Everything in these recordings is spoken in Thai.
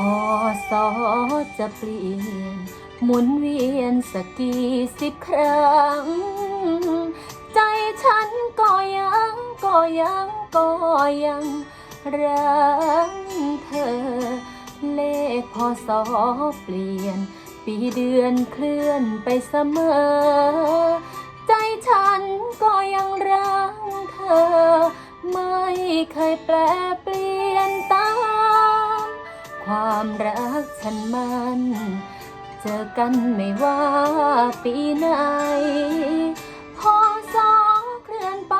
อสอจะเปลี่ยน หมุนเวียนสักกี่สิบครั้ง ใจฉันก็ยังก็ยังก็ยังรักเธอ เลขพอสอเปลี่ยน ปีเดือนเคลื่อนไปเสมอ ใจฉันก็ยังรักเธอ ไม่เคยแปลเปลี่ยนตา ความรักฉันมัน เจอกันไม่ว่าปีไหน พอสอเคลื่อนไป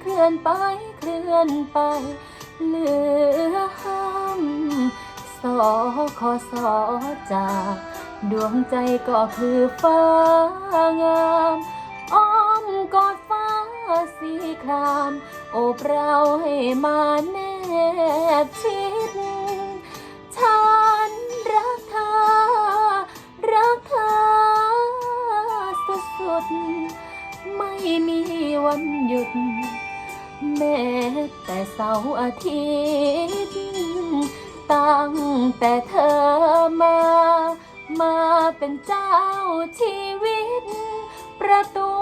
เคลื่อนไป เคลื่อนไป เหลือห้ามสอขอสอจากดวงใจก็คือฟ้างามอ้อมกอดฟ้าสีคราม โอบเราให้มาแนบชิด แต่เสาร์อาทิตย์ตั้งแต่เธอมา มาเป็นเจ้าชีวิต ประตู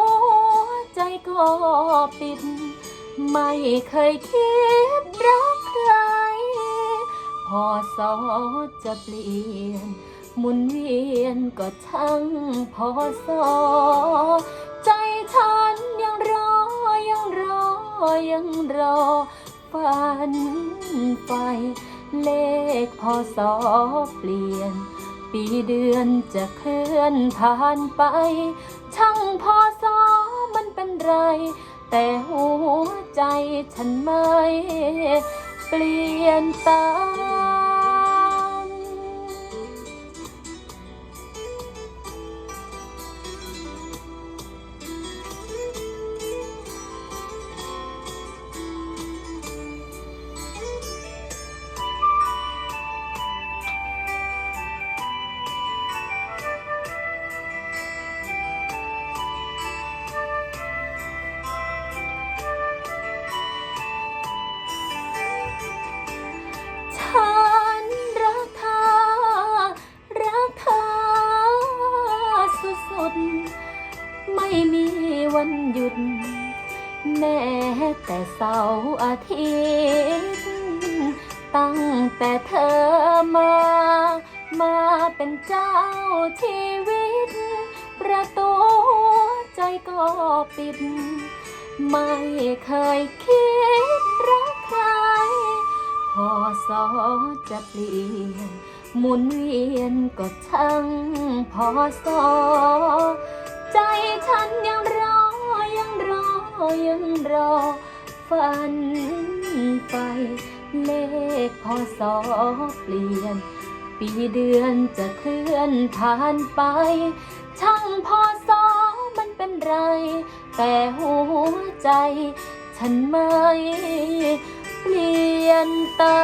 ใจก็ปิด ไม่เคยคิดรักใคร พอสอจะเปลี่ยน หมุนเวียนก็ช่างพอสอ ยังรอฝันไฟเลขพอสอเปลี่ยน ปีเดือนจะเคลื่อนผ่านไป ช่างพอสอมันเป็นไร แต่หัวใจฉันไม่ เปลี่ยนตา หยุด แม้แต่เสาร์อาทิตย์ ตั้งแต่เธอมา มาเป็นเจ้าชีวิต ประตูใจก็ปิด ไม่เคยคิดรักใคร พอสอจะเปลี่ยนหมุนเวียนก็ช่างพอสอใจฉันยังรอ รอยังรอ ฝันไปเลขพอสอเปลี่ยน ปีเดือนจะเคลื่อนผ่านไป ช่างพอสอมันเป็นไร แต่หัวใจ ฉันไม่เปลี่ยนตา